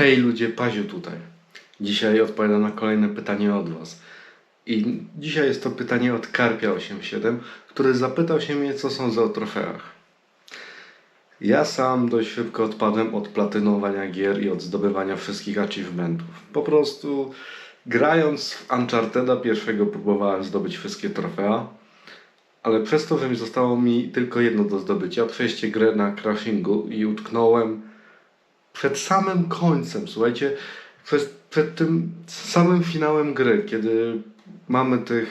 Hej ludzie, Paziu tutaj. Dzisiaj odpowiadam na kolejne pytanie od Was. I dzisiaj jest to pytanie od Karpia87, który zapytał się mnie, co sądzę o trofeach. Ja sam dość szybko odpadłem od platynowania gier i od zdobywania wszystkich achievementów. Po prostu grając w Uncharteda pierwszego próbowałem zdobyć wszystkie trofea, ale przez to, że mi zostało mi tylko jedno do zdobycia, przejście grę na crashingu i utknąłem przed samym końcem, słuchajcie, przed, przed tym samym finałem gry, kiedy mamy tych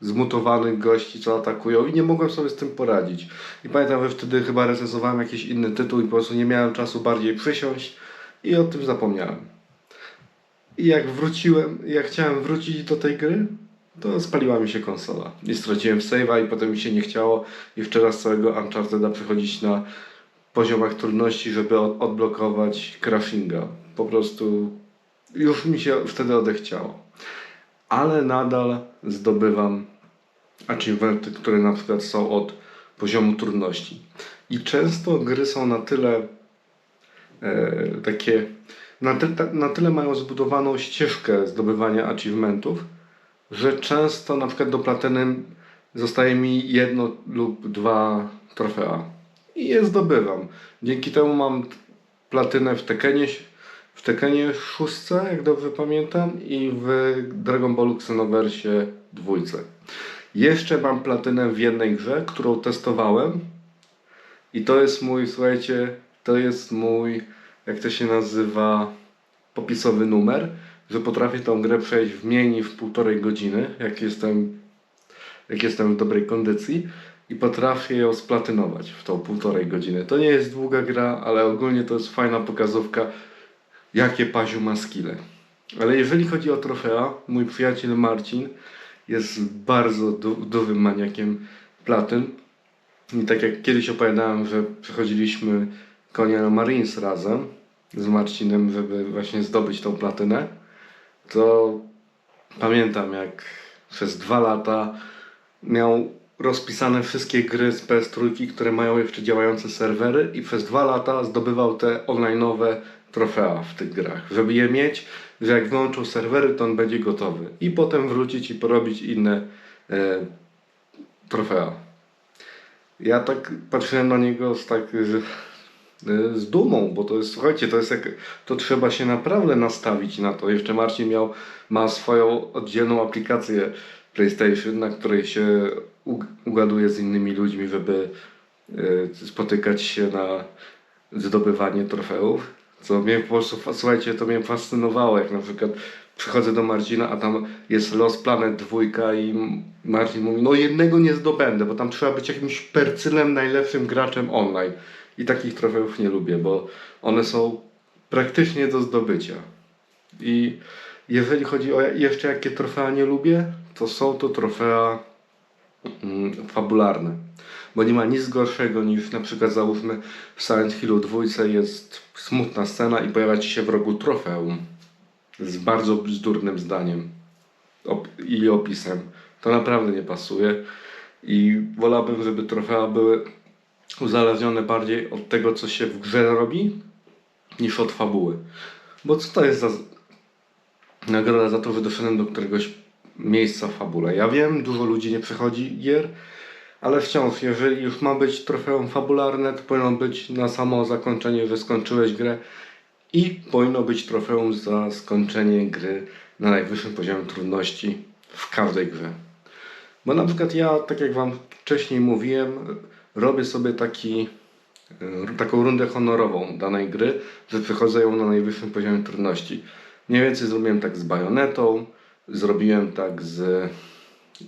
zmutowanych gości, co atakują i nie mogłem sobie z tym poradzić. I pamiętam, że wtedy chyba recenzowałem jakiś inny tytuł i po prostu nie miałem czasu bardziej przysiąść i o tym zapomniałem. I jak wróciłem, jak chciałem wrócić do tej gry, to spaliła mi się konsola. I straciłem save'a i potem mi się nie chciało i wczoraj z całego Uncharteda przechodzić na poziomach trudności, żeby od, odblokować crashinga. Po prostu już mi się wtedy odechciało. Ale nadal zdobywam achievementy, które na przykład są od poziomu trudności. I często gry są na tyle e, takie, na, ty, na tyle mają zbudowaną ścieżkę zdobywania achievementów, że często na przykład do platyny zostaje mi jedno lub dwa trofea i je zdobywam. Dzięki temu mam platynę w Tekenie, w Tekenie szóstce, jak dobrze pamiętam, i w Dragon Ballu Xenoverse dwójce. Jeszcze mam platynę w jednej grze, którą testowałem i to jest mój, słuchajcie, to jest mój, jak to się nazywa, popisowy numer, że potrafię tą grę przejść w mniej niż w półtorej godziny, jak jestem, jak jestem w dobrej kondycji i potrafię ją splatynować w tą półtorej godziny. To nie jest długa gra, ale ogólnie to jest fajna pokazówka, jakie Paziu ma skille. Ale jeżeli chodzi o trofea, mój przyjaciel Marcin jest bardzo du- dużym maniakiem platyn. I tak jak kiedyś opowiadałem, że przechodziliśmy Konia Marines razem z Marcinem, żeby właśnie zdobyć tą platynę, to pamiętam jak przez dwa lata miał rozpisane wszystkie gry z PS3, które mają jeszcze działające serwery i przez dwa lata zdobywał te online'owe trofea w tych grach, żeby je mieć, że jak włączą serwery, to on będzie gotowy. I potem wrócić i porobić inne e, trofea. Ja tak patrzyłem na niego z tak z, e, z dumą, bo to jest, słuchajcie, to jest jak, to trzeba się naprawdę nastawić na to. Jeszcze Marcin miał, ma swoją oddzielną aplikację PlayStation, na której się ugaduje z innymi ludźmi, żeby e, spotykać się na zdobywanie trofeów. Co mnie po prostu, słuchajcie, to mnie fascynowało, jak na przykład przychodzę do Marcina, a tam jest Los Planet dwójka i Marcin mówi, no jednego nie zdobędę, bo tam trzeba być jakimś percylem, najlepszym graczem online. I takich trofeów nie lubię, bo one są praktycznie do zdobycia. I jeżeli chodzi o jeszcze jakie trofea nie lubię, to są to trofea mm, fabularne. Bo nie ma nic gorszego niż na przykład załóżmy w Silent Hillu 2 jest smutna scena i pojawia ci się w rogu trofeum z bardzo bzdurnym zdaniem i opisem. To naprawdę nie pasuje i wolałbym, żeby trofea były uzależnione bardziej od tego, co się w grze robi, niż od fabuły. Bo co to jest za nagroda za to, że doszedłem do któregoś miejsca w fabule? Ja wiem, dużo ludzi nie przechodzi gier, ale wciąż, jeżeli już ma być trofeum fabularne, to powinno być na samo zakończenie, że skończyłeś grę i powinno być trofeum za skończenie gry na najwyższym poziomie trudności w każdej grze. Bo na przykład ja, tak jak Wam wcześniej mówiłem, robię sobie taki, e, taką rundę honorową danej gry, że przechodzę ją na najwyższym poziomie trudności. Mniej więcej zrobiłem tak z Bajonetą, zrobiłem tak z,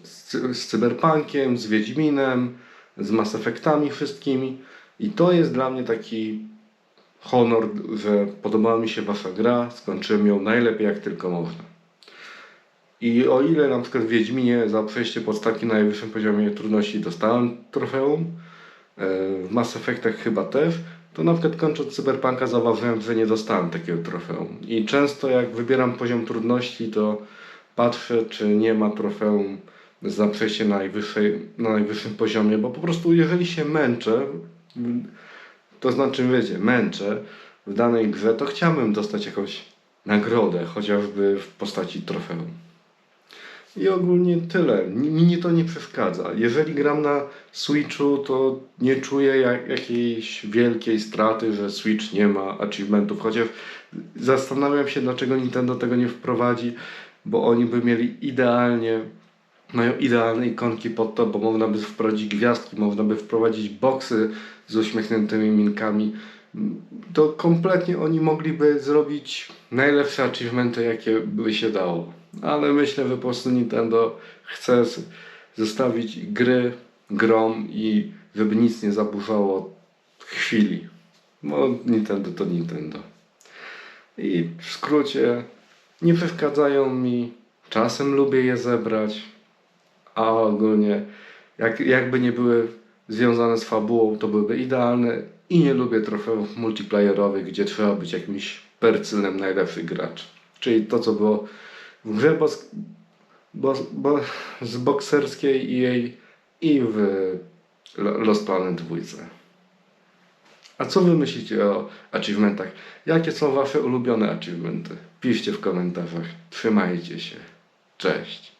z, z Cyberpunkiem, z Wiedźminem, z Mass Effectami wszystkimi. I to jest dla mnie taki honor, że podobała mi się Wasza gra, skończyłem ją najlepiej jak tylko można. I o ile na przykład w Wiedźminie za przejście podstawki na najwyższym poziomie trudności dostałem trofeum, e, w Mass Effectach chyba też, to na przykład kończąc Cyberpunka zauważyłem, że nie dostałem takiego trofeum. I często jak wybieram poziom trudności, to patrzę, czy nie ma trofeum za przejście na, na najwyższym poziomie, bo po prostu jeżeli się męczę, to znaczy wiecie, męczę, w danej grze, to chciałbym dostać jakąś nagrodę, chociażby w postaci trofeum. I ogólnie tyle. Mi mnie to nie przeszkadza. Jeżeli gram na Switchu, to nie czuję jak, jakiejś wielkiej straty, że Switch nie ma achievementów. Chociaż zastanawiam się, dlaczego Nintendo tego nie wprowadzi, bo oni by mieli idealnie, mają idealne ikonki pod to, bo można by wprowadzić gwiazdki, można by wprowadzić boksy z uśmiechniętymi minkami. To kompletnie oni mogliby zrobić najlepsze achievementy, jakie by się dało. Ale myślę, że po prostu Nintendo chce zostawić gry grom i żeby nic nie zaburzało chwili. Bo Nintendo to Nintendo. I w skrócie nie przeszkadzają mi. Czasem lubię je zebrać, a ogólnie jak, jakby nie były związane z fabułą, to byłyby idealne. I nie lubię trofeów multiplayerowych, gdzie trzeba być jakimś percynem najlepszy gracz. Czyli to, co było w grze bo, z bokserskiej EA i w Lo- Lost Planet 2. A co wy myślicie o achievementach? Jakie są wasze ulubione achievementy? Piszcie w komentarzach. Trzymajcie się. Cześć.